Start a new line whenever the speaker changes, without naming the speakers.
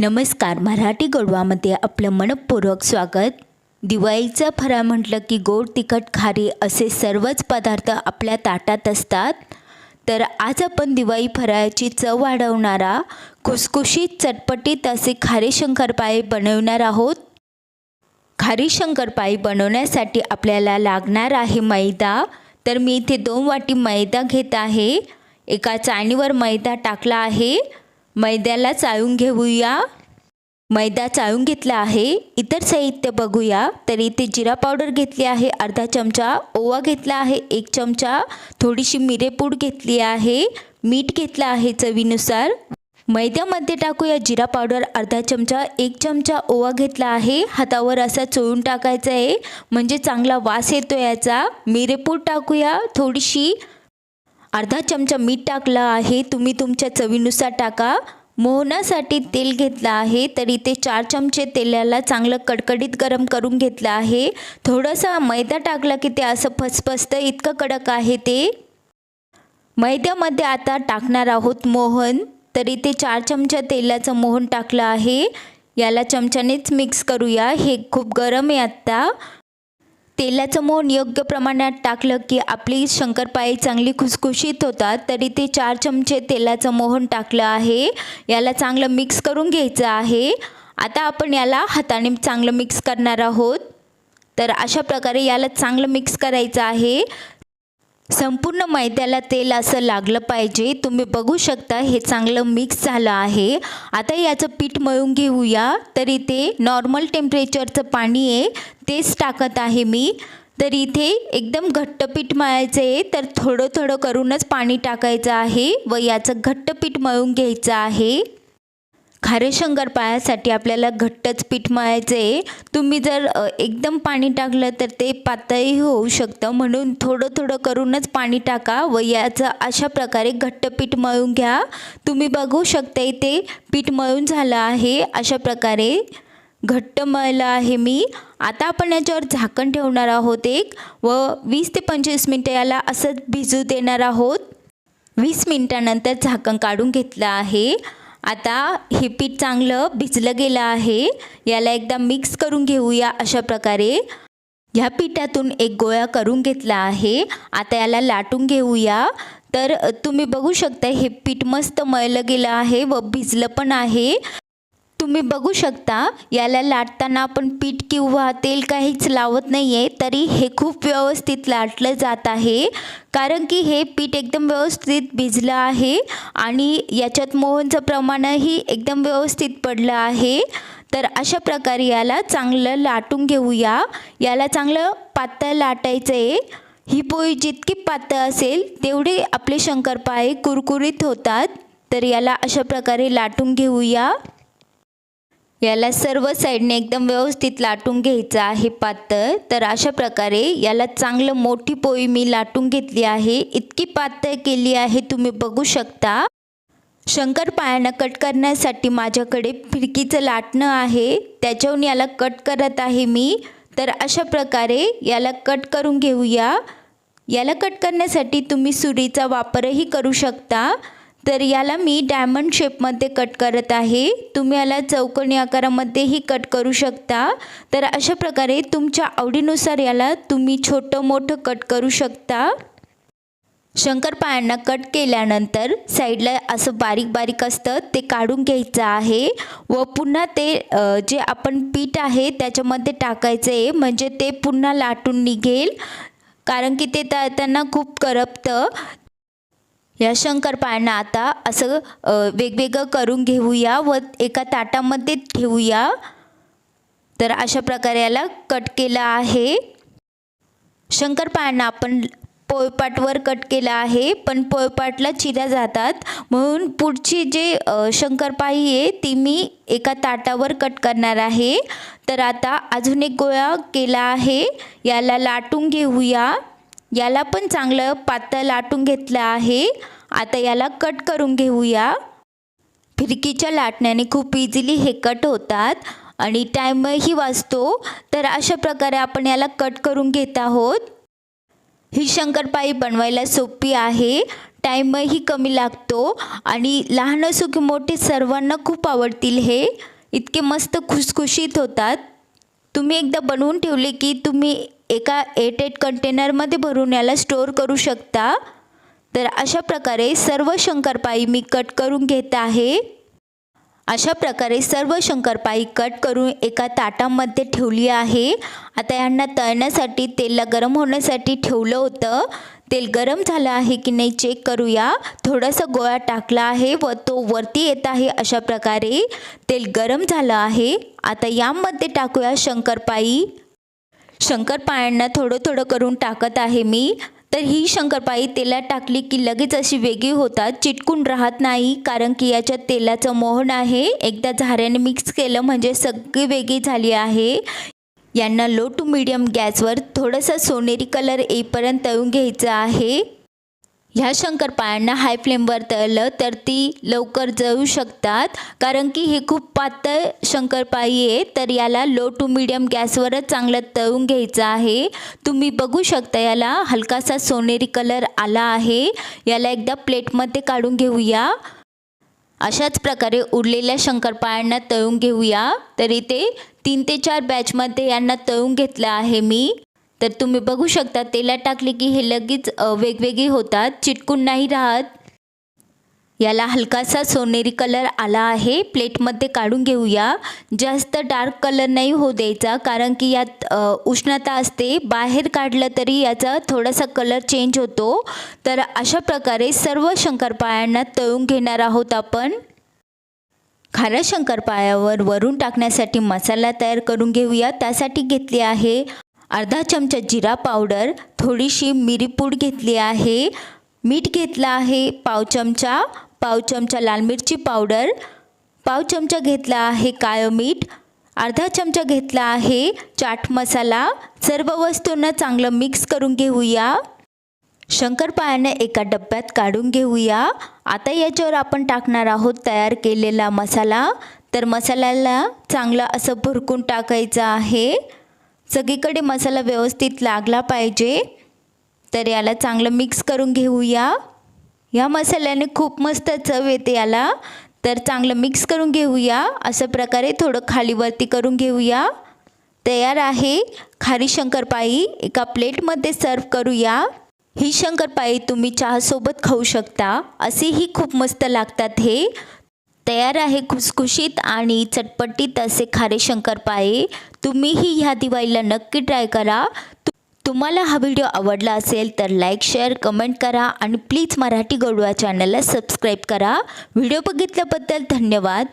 नमस्कार मराठी गडवामध्ये आपलं मनपूर्वक स्वागत. दिवाळीचा फराळ म्हटलं की गोड तिखट खारी असे सर्वच पदार्थ आपल्या ताटात असतात. तर आज आपण दिवाळी फराळाची चव वाढवणारा खुसखुशीत चटपटीत असे खारे शंकरपाळे बनवणार आहोत. खारी शंकरपाळी बनवण्यासाठी आपल्याला लागणार आहे मैदा. तर मी इथे दोन वाटी मैदा घेत आहे. एका चाळणीवर मैदा टाकला आहे. मैद्याला चाळून घेऊया. मैदा चाळून घेतला आहे. इतर साहित्य बघूया. तर इथे जिरा पावडर घेतली आहे. अर्धा चमचा ओवा घेतला आहे. एक चमचा थोडीशी मिरेपूड घेतली आहे. मीठ घेतलं आहे चवीनुसार. मैद्यामध्ये टाकूया जिरा पावडर. अर्धा चमचा एक चमचा ओवा घेतला आहे. हातावर असा चोळून टाकायचा आहे. म्हणजे चांगला वास येतो याचा. मिरेपूड टाकूया. थोडीशी अर्धा चमचा मीठ टाकलं आहे. तुम्ही तुमच्या चवीनुसार टाका. मोहनासाठी तेल घेतलं आहे. तर इथे चार चमचे तेलाला चांगलं कडकडीत गरम करून घेतलं आहे. थोडंसं मैदा टाकला की ते असं फसफसतं. इतकं कडक आहे ते. मैद्यामध्ये आता टाकणार आहोत मोहन. तर इथे चार चमचा तेलाचं मोहन टाकलं आहे. याला चमच्यानेच मिक्स करूया. हे खूप गरम आहे आत्ता तेलाचं मोहन योग्य प्रमाणात टाकलं की आपली शंकरपाळी चांगली खुसखुशीत होतात तरी ते चार चमचे तेलाचं मोहन टाकलं आहे. याला चांगलं मिक्स करून घ्यायचं आहे. आता आपण याला हाताने चांगलं मिक्स करणार आहोत. तर अशा प्रकारे याला चांगलं मिक्स करायचं आहे. संपूर्ण मैद्याला तेल असं लागलं पाहिजे. तुम्ही बघू शकता हे चांगलं मिक्स झालं आहे. आता याचं पीठ मळून घेऊया. तर इथे नॉर्मल टेम्परेचरचं पाणी आहे. तेच टाकत आहे मी. तर इथे एकदम घट्ट पीठ मळायचं आहे. तर थोडं थोडं करूनच पाणी टाकायचं आहे व याचं घट्ट पीठ मळून घ्यायचं आहे. खारे शंकरपाळ्यासाठी आपल्याला घट्टच पीठ मळायचं आहे. तुम्ही जर एकदम पाणी टाकलं तर ते पातळी होऊ शकतं. म्हणून थोडं थोडं करूनच पाणी टाका व याचं अशा प्रकारे घट्ट पीठ मळून घ्या. तुम्ही बघू शकता इथे पीठ मळून झालं आहे. अशा प्रकारे घट्ट मळलं आहे मी. आता आपण याच्यावर झाकण ठेवणार आहोत एक व वीस ते पंचवीस मिनटं याला असंच भिजू देणार आहोत. वीस मिनटानंतर झाकण काढून घेतलं आहे. आता हे पीठ चांगलं भिजलं गेलं आहे. याला एकदा मिक्स करून घेऊया अशा प्रकारे. ह्या पिठातून एक गोळा करून घेतला आहे. आता याला लाटून घेऊया. तर तुम्ही बघू शकता हे पीठ मस्त मळलं गेलं आहे व भिजलं पण आहे. तुम्ही बघू शकता याला लाटताना आपण पीठ किंवा तेल काहीच लावत नाही आहे तरी हे खूप व्यवस्थित लाटलं जात आहे. कारण की हे पीठ एकदम व्यवस्थित भिजलं आहे आणि याच्यात मोहनचं प्रमाणही एकदम व्यवस्थित पडलं आहे. तर अशा प्रकारे याला चांगलं लाटून घेऊया. याला चांगलं पातळ लाटायचं आहे ही पोळी जितकी पातळ असेल तेवढे आपले शंकरपाळे कुरकुरीत होतात. तर याला अशा प्रकारे लाटून घेऊया. याला सर्व साईडने एकदम व्यवस्थित लाटून घ्यायचं आहे पातळ. तर अशा प्रकारे याला चांगलं मोठी पोळी मी लाटून घेतली आहे. इतकी पातळ केली आहे तुम्ही बघू शकता. शंकरपाळ्यांना कट करण्यासाठी माझ्याकडे फिरकीचं लाटणं आहे. त्याच्याहून याला कट करत आहे मी. तर अशा प्रकारे याला कट करून घेऊया. याला कट करण्यासाठी तुम्ही सुरीचा वापरही करू शकता. तर याला मी डायमंड शेपमध्ये कट करत आहे. तुम्ही याला चौकोनी आकारामध्येही कट करू शकता. तर अशा प्रकारे तुमच्या आवडीनुसार याला तुम्ही छोटं मोठं कट करू शकता. शंकरपाळ्यांना कट केल्यानंतर साईडला असं बारीक बारीक असतं ते काढून घ्यायचं आहे. व पुन्हा ते जे आपण पीठ आहे त्याच्यामध्ये टाकायचं आहे म्हणजे ते पुन्हा लाटून निघेल. कारण की ते त्यांना खूप करपतं. या शंकरपाळ्यांना आता असं वेगवेगळं करून घेऊया व एका ताटामध्ये ठेवूया. तर अशा प्रकारे याला कट केलं आहे. शंकरपाळ्यांना आपण पोळपाटवर कट केला आहे पण पोळपाटला चिऱ्या जातात. म्हणून पुढची जे शंकरपाळी आहे ती मी एका ताटावर कट करणार आहे. तर आता अजून एक गोळा केला आहे. याला लाटून घेऊया. याला पण चांगलं पातळ लाटून घेतलं आहे. आता याला कट करून घेऊया. फिरकीच्या लाटण्याने खूप इझिली हे कट होतात आणि टाईमही वाचतो तर अशा प्रकारे आपण याला कट करून घेत आहोत. ही शंकरपाळी बनवायला सोपी आहे. टाईमही कमी लागतो आणि लहान असो की मोठे सर्वांना खूप आवडतील हे. इतके मस्त खुसखुशीत होतात. तुम्ही एकदा बनवून ठेवले की तुम्ही एका एट एट कंटेनरमध्ये भरून याला स्टोअर करू शकता. तर अशा प्रकारे सर्व शंकरपाई मी कट करून घेत आहे. अशा प्रकारे सर्व शंकरपाई कट करून एका ताटामध्ये ठेवली आहे. आता यांना तळण्यासाठी तेलला गरम होण्यासाठी ठेवलं होतं. तेल गरम झालं आहे की नाही चेक करूया. थोडासा गोळा टाकला आहे व तो वरती येत आहे अशा प्रकारे. तेल गरम झालं आहे. आता यामध्ये टाकूया शंकरपाई. शंकरपाळ्यांना थोडं थोडं करून टाकत आहे मी. तर ही शंकरपाळी तेलात टाकली की लगेच अशी वेगळी होतात चिटकून राहत नाही कारण की याच्यात तेलाचं मोहन आहे. एकदा झाऱ्याने मिक्स केलं म्हणजे सगळी वेगळी झाली आहे. यांना लो टू मिडियम गॅसवर थोडंसं सोनेरी कलर येईपर्यंत तळून घ्यायचं आहे. ह्या शंकरपाळ्यांना हाय फ्लेमवर तळलं तर ती लवकर जळू शकतात. कारण की हे खूप पातळ शंकरपाळी आहे तर याला लो टू मिडियम गॅसवरच चांगलं तळून घ्यायचं आहे. तुम्ही बघू शकता याला हलकासा सोनेरी कलर आला आहे. याला एकदा प्लेटमध्ये काढून घेऊया. अशाच प्रकारे उरलेल्या शंकरपाळ्यांना तळून घेऊया. तर इथे तीन ते चार बॅचमध्ये यांना तळून घेतलं आहे मी. तर तुम्ही बघू शकता तेलात टाकले की हे लगेच वेगवेगळी होतात चिटकून नाही राहत. याला हलकासा सोनेरी कलर आला आहे. प्लेटमध्ये काढून घेऊया. जास्त डार्क कलर नाही होऊ द्यायचा कारण की यात उष्णता असते. बाहेर काढलं तरी याचा थोडासा कलर चेंज होतो. तर अशा प्रकारे सर्व शंकरपाळ्यांना तळून घेणार आहोत आपण. खाऱ्या शंकरपाळ्यावर वरून टाकण्यासाठी मसाला तयार करून घेऊया. त्यासाठी घेतली आहे अर्धा चमचा जिरा पावडर थोडीशी मिरीपूड घेतली आहे. मीठ घेतलं आहे पाव चमचा. पाव चमचा लाल मिरची पावडर. पाव चमचा घेतला आहे काळं मीठ. अर्धा चमचा घेतला आहे चाट मसाला. सर्व वस्तूंना चांगलं मिक्स करून घेऊया. शंकरपाळ्याने एका डब्यात काढून घेऊया. आता याच्यावर आपण टाकणार आहोत तयार केलेला मसाला. तर मसाल्याला चांगला असं भुरकून टाकायचं आहे. सगळीकडे मसाला व्यवस्थित लागला पाहिजे. तर याला चांगलं मिक्स करून घेऊया. या मसाल्याने खूप मस्त चव येते याला. तर चांगलं मिक्स करून घेऊया. अशा प्रकारे थोडं खालीवरती करून घेऊया. तयार आहे. खारी शंकरपाळी एका प्लेटमध्ये सर्व करूया. ही शंकरपाळी तुम्ही चहासोबत खाऊ शकता. असेही खूप मस्त लागतात हे. तयार आहे खुसखुशीत आणि चटपटीत असे खारे शंकरपाळे तुम्हीही ह्या दिवाळीला नक्की ट्राय करा. तुम्हाला हा व्हिडिओ आवडला असेल तर लाईक शेअर कमेंट करा आणि प्लीज मराठी गौडवा चॅनलला सबस्क्राईब करा. व्हिडिओ बघितल्याबद्दल धन्यवाद.